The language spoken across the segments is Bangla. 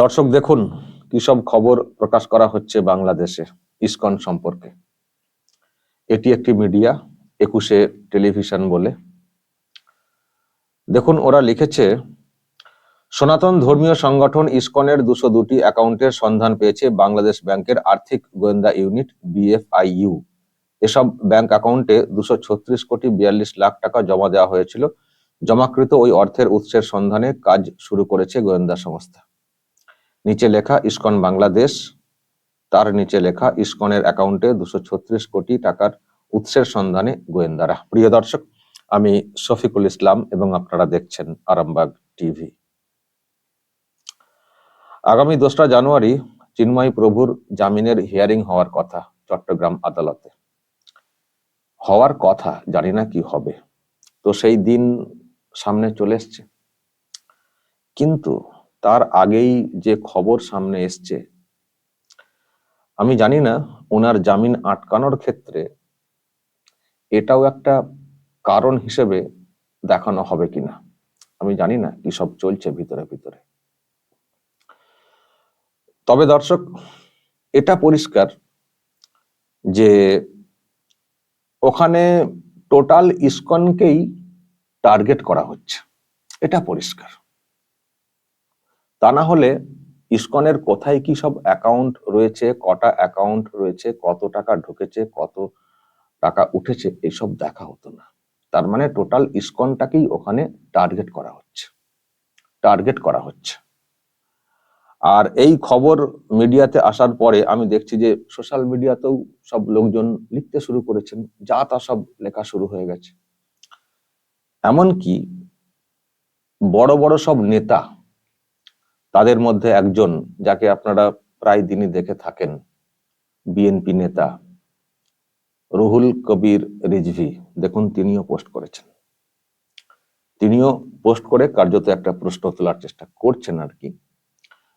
দর্শক দেখুন কি সব খবর প্রকাশ করা হচ্ছে বাংলাদেশে ইসকন সম্পর্কে। এটি একটি মিডিয়া, একুশে টেলিভিশন বলে। দেখুন, ওরা লিখেছে, সনাতন ধর্মীয় সংগঠন ইসকনের দুশো দুটি অ্যাকাউন্টের সন্ধান পেয়েছে বাংলাদেশ ব্যাংকের আর্থিক গোয়েন্দা ইউনিট বিএফআইইউ। এসব ব্যাংক অ্যাকাউন্টে দুশো ছত্রিশ কোটি বিয়াল্লিশ লাখ টাকা জমা দেওয়া হয়েছিল। জমাকৃত ওই অর্থের উৎসের সন্ধানে কাজ শুরু করেছে গোয়েন্দা সংস্থা। নিচে লেখা ইসকন বাংলাদেশ, তার নিচে লেখা ইসকনের অ্যাকাউন্টে দুশো ছত্রিশ কোটি টাকার উৎসের সন্ধানে গোয়েন্দারা। প্রিয় দর্শক, আমি শফিকুল ইসলাম এবং আপনারা দেখছেন আরামবাগ টিভি। আগামী দোসরা জানুয়ারি চিন্ময় প্রভুর জামিনের হিয়ারিং হওয়ার কথা চট্টগ্রাম আদালতে। হওয়ার কথা, জানি না কি হবে। তো সেই দিন সামনে চলে এসছে। কিন্তু তার আগেই যে খবর সামনে এসছে, আমি জানি না ওনার জামিন আটকানোর ক্ষেত্রে এটাও একটা কারণ হিসেবে দেখানো হবে কিনা। আমি জানি না কি সব চলছে ভিতরে ভিতরে। তবে দর্শক, এটা পরিষ্কার যে ওখানে টোটাল ইসকনকেই টার্গেট করা হচ্ছে। এটা পরিষ্কার। তা না হলে ইসকনের কোথায় কি সব অ্যাকাউন্ট রয়েছে, কটা অ্যাকাউন্ট রয়েছে, কত টাকা ঢুকেছে, কত টাকা উঠেছে, এসব দেখা হতো না। তার মানে টোটাল ইসকনটাকেই ওখানে টার্গেট করা হচ্ছে। টার্গেট করা হচ্ছে। আর এই খবর মিডিয়াতে আসার পরে আমি দেখছি যে সোশ্যাল মিডিয়াতেও সব লোকজন লিখতে শুরু করেছেন, যা তা সব লেখা শুরু হয়ে গেছে। এমনকি বড় বড় সব নেতা তাদের মধ্যে একজন যাকে আপনারা প্রায় দিনই দেখে থাকেন, বিএনপি নেতা রুহুল কবির রিজভি। দেখুন, তিনিও পোস্ট করেছেন। তিনিও পোস্ট করে কার্যত একটা প্রশ্ন তোলার চেষ্টা করছেন আর কি।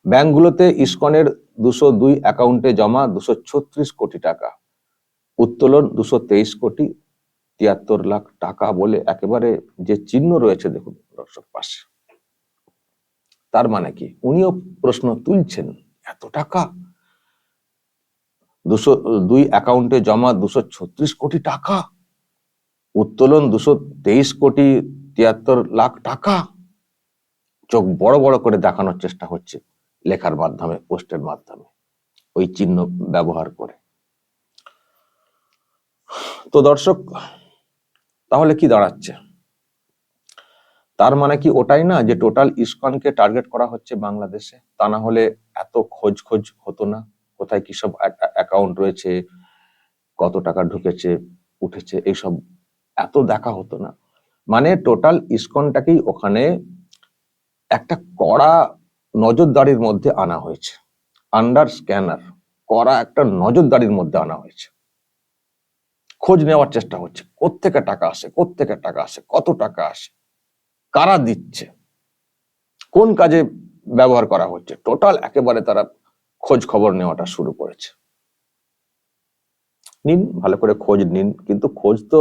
ব্যাংকগুলোতে ইসকনের দুশো দুই অ্যাকাউন্টে জমা দুশো ছত্রিশ কোটি টাকা, উত্তোলন দুশো তেইশ কোটি তিয়াত্তর লাখ টাকা বলে একেবারে যে চিহ্ন রয়েছে, দেখুন, দর্শক পাশে। তার মানে কি? উনিও প্রশ্ন তুলছেন, এত টাকা? দুশো, দুই অ্যাকাউন্টে জমা দুশো ছত্রিশ কোটি টাকা। উত্তোলন দুশো তেইশ কোটি তিয়াত্তর লাখ টাকা। চোখ বড় বড় করে দেখানোর চেষ্টা হচ্ছে লেখার মাধ্যমে, পোস্টের মাধ্যমে, ওই চিহ্ন ব্যবহার করে। তো দর্শক, তাহলে কি দাঁড়াচ্ছে? তার মানে কি ওটাই না যে টোটাল ইসকনকে টার্গেট করা হচ্ছে বাংলাদেশে? তা না হলে এত খোঁজ খোঁজ হতো না। কোথায় কি সব অ্যাকাউন্ট রয়েছে? কত টাকা ঢুকেছে? উঠেছে? এইসব এত দেখা হতো না। মানে টোটাল ইসকনটাকেই ওখানে একটা কড়া নজরদারির মধ্যে আনা হয়েছে। আন্ডার স্ক্যানার করা একটা নজরদারির মধ্যে আনা হয়েছে। খোঁজ নেওয়ার চেষ্টা হচ্ছে। কোত্থেকে টাকা আসে? কোত্থেকে টাকা আসে? কত টাকা আসে? কারা দিচ্ছে? কোন কাজে ব্যবহার করা হচ্ছে? টোটাল একেবারে তারা খোঁজ খবর নেওয়াটা শুরু করেছে। নিন, ভালো করে খোঁজ নিন। কিন্তু খোঁজ তো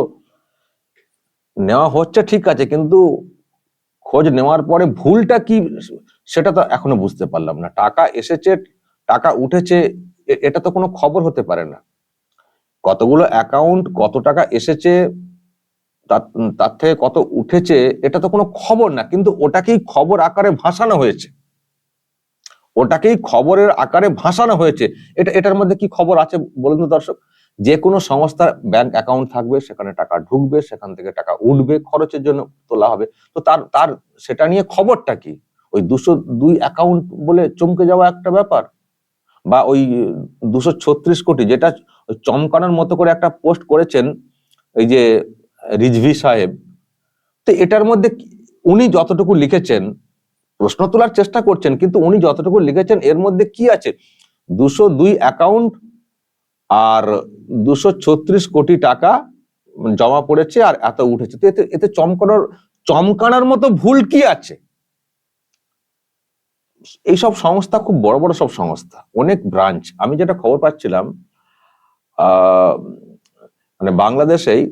নেওয়া হচ্ছে, ঠিক আছে। কিন্তু খোঁজ নেওয়ার পরে ভুলটা কি, সেটা তো এখনও বুঝতে পারলাম না। টাকা এসেছে, টাকা উঠেছে এটা তো কোনো খবর হতে পারে না। কতগুলো অ্যাকাউন্ট কত টাকা এসেছে তার থেকে কত উঠেছে এটা তো কোনো খবর না, কিন্তু ওটাকেই খবর আকারে ভাসানো হয়েছে। ওটাকেই খবরের আকারে ভাসানো হয়েছে। এটা, এটার মধ্যে কি খবর আছে বলুন তো দর্শক? যে কোনো সংস্থার ব্যাংক অ্যাকাউন্ট থাকবে, সেখানে টাকা ঢুকবে, সেখান থেকে টাকা উঠবে, খরচের জন্য তোলা হবে। তো তার তার, সেটা নিয়ে খবরটা কি? ওই দুশো দুই অ্যাকাউন্ট বলে চমকে যাওয়া একটা ব্যাপার? বা ওই দুশো ছত্রিশ কোটি যেটা চমকানোর মতো করে একটা পোস্ট করেছেন, এই যে রিজভি সাহেব, তো এটার মধ্যে উনি যতটুকু লিখেছেন, প্রশ্ন তোলার চেষ্টা করছেন, কিন্তু উনি যতটুকু লিখেছেন, এর মধ্যে কি আছে? দুশো দুই অ্যাকাউন্ট আর দুশো ছত্রিশ কোটি টাকা জমা পড়েছে আর এত উঠেছে। তো এতে এতে চমকানোর চমকানোর মতো ভুল কি আছে? এইসব সংস্থা খুব বড় বড় সব সংস্থা, অনেক ব্রাঞ্চ আমি যেটা খবর পাচ্ছিলাম মানে বাংলাদেশেই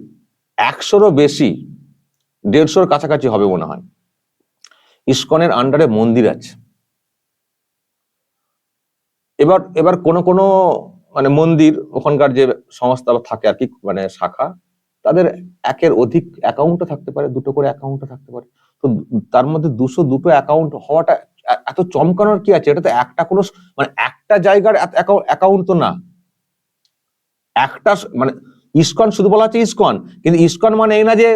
একশোরও বেশি, দেড়শোর কাছাকাছি হবে মনে হয়। ইস্কনের আন্ডারে মন্দির আছে। এবার এবার কোন কোন মানে মন্দির, ওখানকার যে সংস্থা থাকে আর কি মানে শাখা, তাদের একের অধিক অ্যাকাউন্টও থাকতে পারে, দুটো করে অ্যাকাউন্টও থাকতে পারে। তো তার মধ্যে দুশো দুটো অ্যাকাউন্ট হওয়াটা এত চমকানোর কি আছে? এটা তো একটা কোনো মানে একটা জায়গার অ্যাকাউন্ট তো না। একটা মানে ইসকন শুধু বলা হচ্ছে ইসকন, কিন্তু ইসকন মানে এই না যে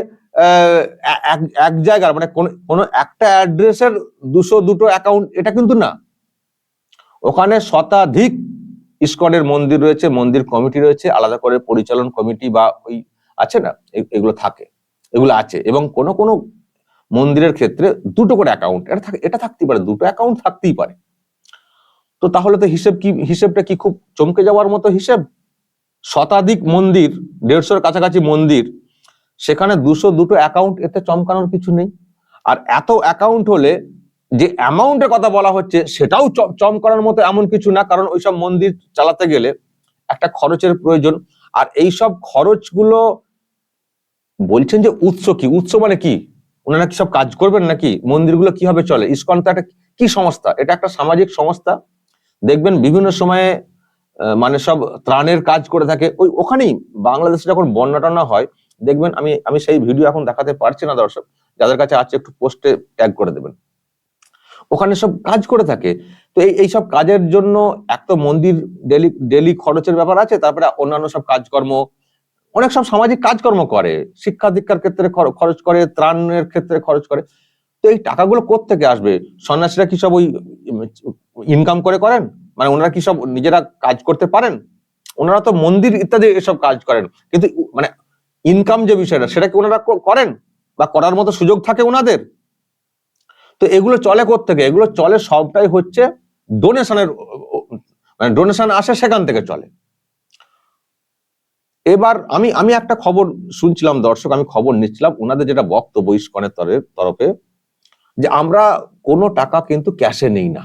এক- জায়গার মানে কোনো একটা অ্যাড্রেসের দুশো দুটো অ্যাকাউন্ট এটা কিন্তু না। ওখানে শতাধিক ইস্কনের মন্দির রয়েছে, মন্দির কমিটি রয়েছে, আলাদা করে পরিচালন কমিটি বা ওই আছে না এগুলো থাকে, এগুলো আছে। এবং কোন কোন মন্দিরের ক্ষেত্রে দুটো করে অ্যাকাউন্ট এটা থাকে, এটা থাকতেই পারে, দুটো অ্যাকাউন্ট থাকতেই পারে। তো তাহলে তো হিসেব কি, হিসেবটা কি খুব চমকে যাওয়ার মতো হিসেব? শতাধিক মন্দির, দেড়শোর কাছাকাছি মন্দির, সেখানে দুশো দুটো অ্যাকাউন্ট এতে চমকানোর কিছু নেই। আর এত অ্যাকাউন্ট হলে যে অ্যামাউন্টের কথা বলা হচ্ছে, সেটাও চমকানোর মতো এমন কিছু না, কারণ ওইসব মন্দির চালাতে গেলে একটা খরচের প্রয়োজন। আর এই সব খরচগুলো বলছেন যে উৎস কি? উৎস মানে কি? ওনারা কি সব কাজ করবেন নাকি? মন্দিরগুলো কীভাবে চলে? ইসকন তো একটা কি সংস্থা এটা একটা সামাজিক সংস্থা দেখবেন বিভিন্ন সময়ে মানে সব ত্রাণের কাজ করে থাকে। ওই ওখানেই বাংলাদেশে যখন বন্যা টন্যা হয়, দেখবেন আমি আমি সেই ভিডিও এখন দেখাতে পারছি না দর্শক। যাদের কাছে আছে একটু পোস্টে ট্যাগ করে দেবেন। ওখানে সব কাজ করে থাকে। তো এই এইসব কাজের জন্য এক তো মন্দির, ডেলি ডেলি খরচের ব্যাপার আছে, তারপরে অন্যান্য সব কাজকর্ম। অনেক সব সামাজিক কাজকর্ম করে। শিক্ষা দীক্ষার ক্ষেত্রে খর- খরচ করে, ত্রাণের ক্ষেত্রে খরচ করে। তো এই টাকাগুলো থেকে আসবে? সন্ন্যাসীরা কি সব ওই ইনকাম করে করেন? মানে ওনারা কি সব নিজেরা কাজ করতে পারেন? ওনারা তো মন্দির ইত্যাদি এসব কাজ করেন। কিন্তু মানে ইনকাম যে বিষয়টা, সেটা কি ওনারা করেন? বা করার মতো সুযোগ থাকে ওনাদের? তো এগুলো চলে থেকে এগুলো চলে সবটাই হচ্ছে ডোনেশনের মানে ডোনেশন আসে সেখান থেকে চলে। এবার আমি আমি একটা খবর শুনছিলাম, দর্শক, আমি খবর নিচ্ছিলাম ওনাদের যেটা বক্তব্য ইস্কনের তরফে যে আমরা কোনো টাকা কিন্তু ক্যাশে নেই না।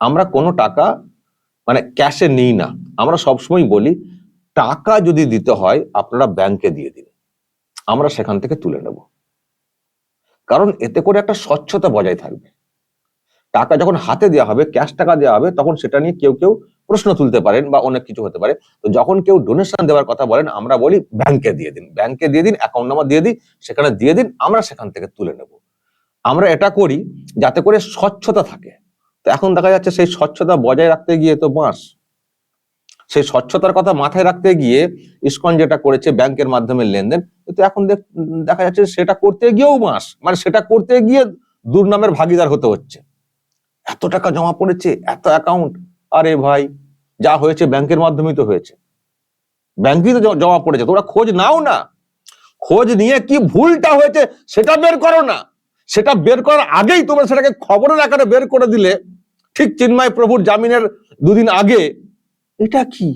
আমরা কোনো টাকা মানে ক্যাশে নিই না। আমরা সবসময় বলি, টাকা যদি দিতে হয়, আপনারা ব্যাংকে দিয়ে দিন। আমরা সেখান থেকে তুলে নেব। কারণ এতে করে একটা স্বচ্ছতা বজায় থাকবে। টাকা যখন হাতে দেওয়া হবে ক্যাশ টাকা দেওয়া হবে, তখন সেটা নিয়ে কেউ কেউ প্রশ্ন তুলতে পারেন বা অনেক কিছু হতে পারে। তো যখন কেউ ডোনেশন দেওয়ার কথা বলেন, আমরা বলি ব্যাংকে দিয়ে দিন। ব্যাংকে দিয়ে দিন অ্যাকাউন্ট নাম্বার দিয়ে দিন, সেখানে দিয়ে দিন, আমরা সেখান থেকে তুলে নেব। আমরা এটা করি যাতে করে স্বচ্ছতা থাকে। তো এখন দেখা যাচ্ছে সেই স্বচ্ছতা বজায় রাখতে গিয়ে তো বাঁশ। সেই স্বচ্ছতার কথা মাথায় রাখতে গিয়ে ইসকন যেটা করেছে ব্যাংকের মাধ্যমে লেনদেন, তো এখন দেখ- যাচ্ছে সেটা করতে গিয়েও বাঁশ মানে সেটা করতে গিয়ে দুর্নামের ভাগিদার হতে হচ্ছে। এত টাকা জমা পড়েছে, এত অ্যাকাউন্ট আরে ভাই, যা হয়েছে ব্যাংকের মাধ্যমেই তো হয়েছে। ব্যাংকেই তো জমা পড়েছে, তোমরা খোঁজ নাও না। খোঁজ নিয়ে কি ভুলটা হয়েছে সেটা বের করো না। সেটা বের করার আগেই তোমরা সেটাকে খবরের আকারে বের করে দিলে ঠিক চিন্ময় প্রভুর জামিনের দুদিন আগে। এটা কি?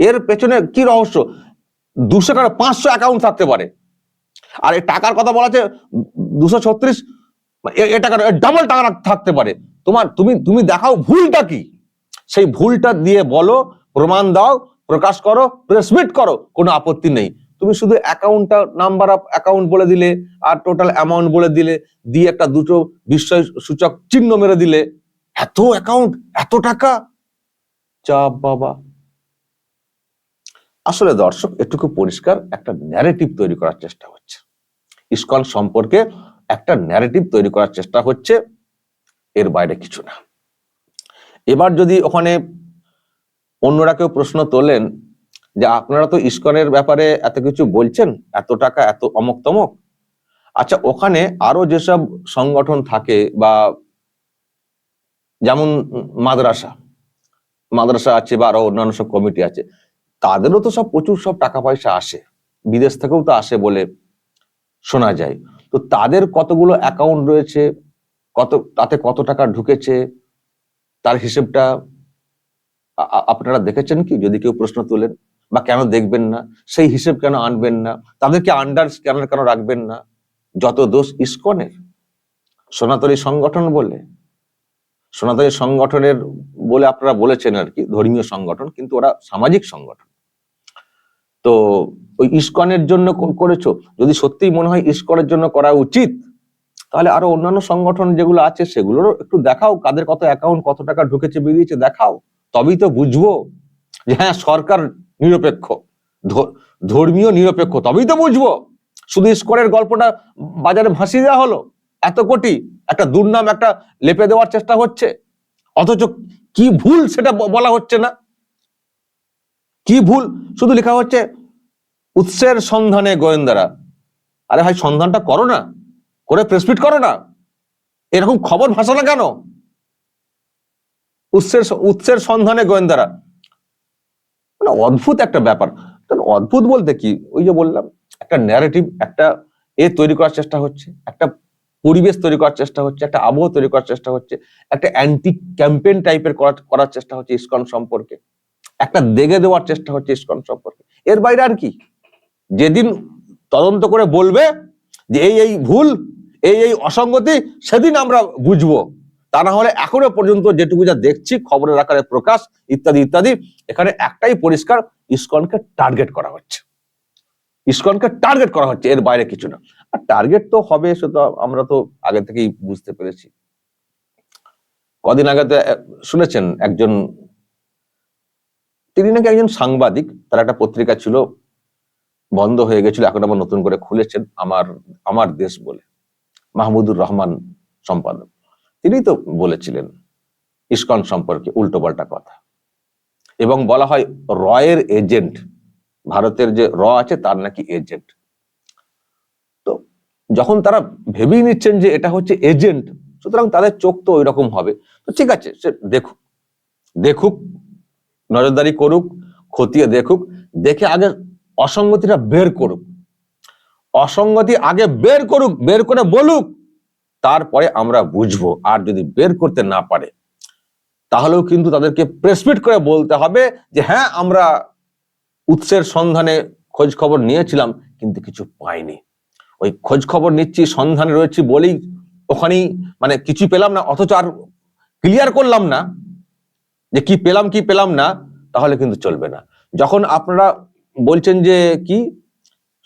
এর পেছনে কি রহস্য? দুশো টাকা, পাঁচশো অ্যাকাউন্ট থাকতে পারে। আর এই টাকার কথা বলা আছে, দুশো ছত্রিশ, এ টাকা ডাবল টাকা থাকতে পারে। তোমার, তুমি তুমি দেখাও ভুলটা কি? সেই ভুলটা দিয়ে বলো, প্রমাণ দাও, প্রকাশ করো প্রেসমিট করো, কোনো আপত্তি নেই। তুমি শুধু অ্যাকাউন্টটা নাম্বার অফ অ্যাকাউন্ট বলে দিলে, আর টোটাল অ্যামাউন্ট বলে দিলে, দিয়ে একটা দুটো বিস্ময় সূচক চিহ্ন মেরে দিলে। এত অ্যাকাউন্ট এত টাকা? যা বাবা। আসলে দর্শক, এটুকু পরিষ্কার, একটা ন্যারেটিভ তৈরি করার চেষ্টা হচ্ছে। ইসকন সম্পর্কে একটা ন্যারেটিভ তৈরি করার চেষ্টা হচ্ছে, এর বাইরে কিছু না। এবার যদি ওখানে অন্যরা কেউ প্রশ্ন তোলেন যে আপনারা তো ইস্কনের ব্যাপারে এত কিছু বলছেন, এত টাকা, এত অমক তমক আচ্ছা ওখানে আরও যেসব সংগঠন থাকে বা যেমন মাদ্রাসা মাদ্রাসা আছে বা আরও অন্যান্য সব কমিটি আছে, তাদেরও তো সব প্রচুর সব টাকা পয়সা আসে, বিদেশ থেকেও তো আসে বলে শোনা যায়। তো তাদের কতগুলো অ্যাকাউন্ট রয়েছে, কত, তাতে কত টাকা ঢুকেছে, তার হিসেবটা আপনারা দেখেছেন কি? যদি কেউ প্রশ্ন তোলেন, বা কেন দেখবেন না, সেই হিসেব কেন আনবেন না, তাদেরকে আন্ডার স্ক্যানার কেন রাখবেন না, যত দোষ ইস্কনের, সনাতনী সংগঠন বলে সনাতনী সংগঠনের বলে আপনারা বলেছেন আর কি, ধর্মীয় সংগঠন, কিন্তু ওরা সামাজিক সংগঠন। তো ওই ইস্কনের জন্য করেছ, যদি সত্যিই মনে হয় ইস্কনের জন্য করা উচিত, তাহলে আরও অন্যান্য সংগঠন যেগুলো আছে সেগুলোরও একটু দেখাও, কাদের কত অ্যাকাউন্ট কত টাকা ঢুকেছে, বেরিয়েছে, দেখাও। তবেই তো বুঝব যে হ্যাঁ সরকার নিরপেক্ষ ধর্মীয় নিরপেক্ষ, তবেই তো বুঝব। শুধু স্কোরের গল্পটা বাজারে ভাসিয়ে দেওয়া হলো। এত কোটি একটা দুর্নাম একটা লেপে দেওয়ার চেষ্টা হচ্ছে? অথচ কি ভুল সেটা বলা হচ্ছে না? কি ভুল? শুধু লেখা হচ্ছে, উৎসের সন্ধানে গোয়েন্দারা। আরে ভাই, সন্ধানটা করো না। করে প্রেসমিট করো না। এরকম খবর ভাসা না কেন? উৎসের উৎসের সন্ধানে গোয়েন্দারা। মানে অদ্ভুত একটা ব্যাপার। অদ্ভুত বলতে কি? ওই যে বললাম, একটা ন্যারেটিভ একটা এ তৈরি করার চেষ্টা হচ্ছে, একটা পরিবেশ তৈরি করার চেষ্টা হচ্ছে, একটা আবহ তৈরি করার চেষ্টা হচ্ছে, একটা অ্যান্টি ক্যাম্পেইন টাইপের করার চেষ্টা হচ্ছে ইস্কন সম্পর্কে। একটা দেগে দেওয়ার চেষ্টা হচ্ছে ইস্কন সম্পর্কে। এর বাইরে আর কি? যেদিন তদন্ত করে বলবে যে এই এই ভুল, এই এই অসঙ্গতি, সেদিন আমরা বুঝব। তা না হলে এখনও পর্যন্ত যেটুকু যা দেখছি, খবরের আকারে প্রকাশ, ইত্যাদি ইত্যাদি, এখানে একটাই পরিষ্কার, ইসকনকে টার্গেট করা হচ্ছে। ইসকনকে টার্গেট করা হচ্ছে, এর বাইরে কিছু না। আর টার্গেট তো হবে সে তো আমরা তো আগে থেকেই বুঝতে পেরেছি। কদিন আগে শুনেছেন একজন, তিনি নাকি একজন সাংবাদিক, তার একটা পত্রিকা ছিল, বন্ধ হয়ে গেছিল, এখন আবার নতুন করে খুলেছেন, আমার আমার দেশ বলে, মাহমুদুর রহমান সম্পাদক। তিনি তো বলেছিলেন, ইস্কন সম্পর্কে উল্টোপাল্টা কথা। এবং বলা হয় রয়ের এজেন্ট, ভারতের যে র আছে তার নাকি এজেন্ট। যখন তারা ভেবেই নিচ্ছেন যে এটা হচ্ছে এজেন্ট সুতরাং তাদের চোখ তো ওই রকম হবে। তো ঠিক আছে, সে দেখুক দেখুক, নজরদারি করুক, খতিয়ে দেখুক, দেখে আগে অসঙ্গতিটা বের করুক। অসঙ্গতি আগে বের করুক, বের করে বলুক, তারপরে আমরা বুঝব, আর যদি বের করতে না পারে, তাহলেও কিন্তু তাদেরকে প্রেসমিট করে বলতে হবে যে হ্যাঁ আমরা উৎসের সন্ধানে খোঁজ খবর নিয়েছিলাম, কিন্তু কিছু পাইনি। ওই খোঁজ খবর নিচ্ছি, সন্ধানে রয়েছি বলেই ওখানেই মানে কিছু পেলাম না, অথচ আর ক্লিয়ার করলাম না যে কি পেলাম কি পেলাম না, তাহলে কিন্তু চলবে না। যখন আপনারা বলছেন যে কি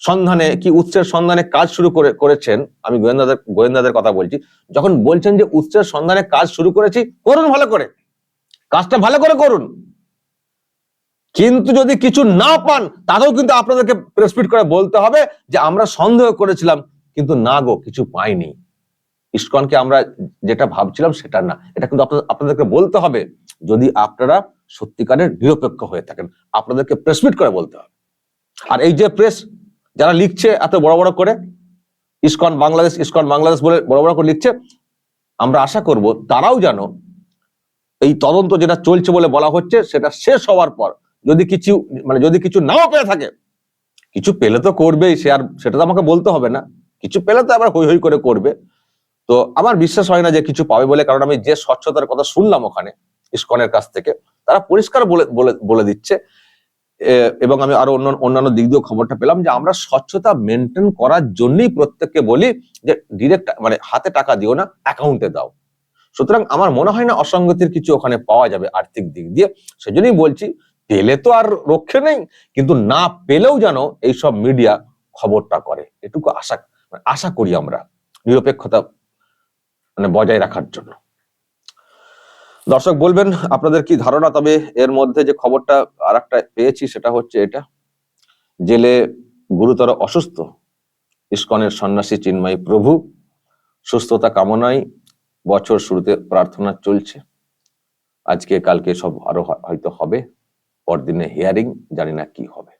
সন্ধানে, কি উৎসের সন্ধানে কাজ শুরু করে, করেছেন, আমি গোয়েন্দাদের গোয়েন্দাদের কথা বলছি, যখন বলছেন যে উৎসের সন্ধানে কাজ শুরু করেছি, করুন ভালো করে। কাজটা ভালো করে করুন। কিন্তু যদি কিছু না পান তাতেও কিন্তু আপনাদেরকে প্রেসপিট করে বলতে হবে যে আমরা সন্দেহ করেছিলাম, কিন্তু না গো, কিছু পাইনি। ইস্কনকে আমরা যেটা ভাবছিলাম সেটা না। এটা কিন্তু আপনাদেরকে বলতে হবে, যদি আপনারা সত্যিকারের নিরপেক্ষ হয়ে থাকেন, আপনাদেরকে প্রেসমিট করে বলতে হবে। আর এই যে প্রেস যারা লিখছে এত বড় বড় করে, ইস্কন বাংলাদেশ ইস্কন বাংলাদেশ বলে বড় বড় করে লিখছে, আমরা আশা করব তারাও যেন এই তদন্ত যেটা চলছে বলে বলা হচ্ছে, সেটা শেষ হওয়ার পর যদি কিছু মানে যদি কিছু নাও পেয়ে থাকে, কিছু পেলে তো করবেই, সে আর সেটা তো আমাকে বলতে হবে না। কিছু পেলে তো আবার হই হই করে করবে। তো আমার বিশ্বাস হয় না যে কিছু পাবে বলে, কারণ আমি যে স্বচ্ছতার কথা শুনলাম ওখানে, ইসকনের কাছ থেকে, তারা পরিষ্কার বলে বলে দিচ্ছে। এবং আমি আরও অন্য, অন্যান্য দিক দিয়েও খবরটা পেলাম যে আমরা স্বচ্ছতা মেনটেন করার জন্যই প্রত্যেককে বলি যে ডিরেক্ট মানে হাতে টাকা দিও না অ্যাকাউন্টে দাও। সুতরাং আমার মনে হয় না অসঙ্গতির কিছু ওখানে পাওয়া যাবে আর্থিক দিক দিয়ে। সেজন্যই বলছি পেলে তো আর রক্ষে নেই, কিন্তু না পেলেও যেন এইসব মিডিয়া খবরটা করে। এটুকু আশা মানে আশা করি আমরা নিরপেক্ষতা মানে বজায় রাখার জন্য। দর্শক, বলবেন আপনাদের কি ধারণা? তবে এর মধ্যে যে খবরটা আর একটা পেয়েছি সেটা হচ্ছে এটা। জেলে গুরুতর অসুস্থ, ইস্কনের সন্ন্যাসী চিন্ময়ী প্রভু, সুস্থতা কামনায় বছর শুরুতে প্রার্থনা চলছে। আজকে, কালকে সব আরও হয়তো হবে। পরদিনে হিয়ারিং জানি না কি হবে।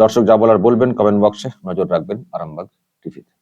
দর্শক যা বলার বলবেন কমেন্ট বক্সে নজর রাখবেন, আরামবাগ টিভিতে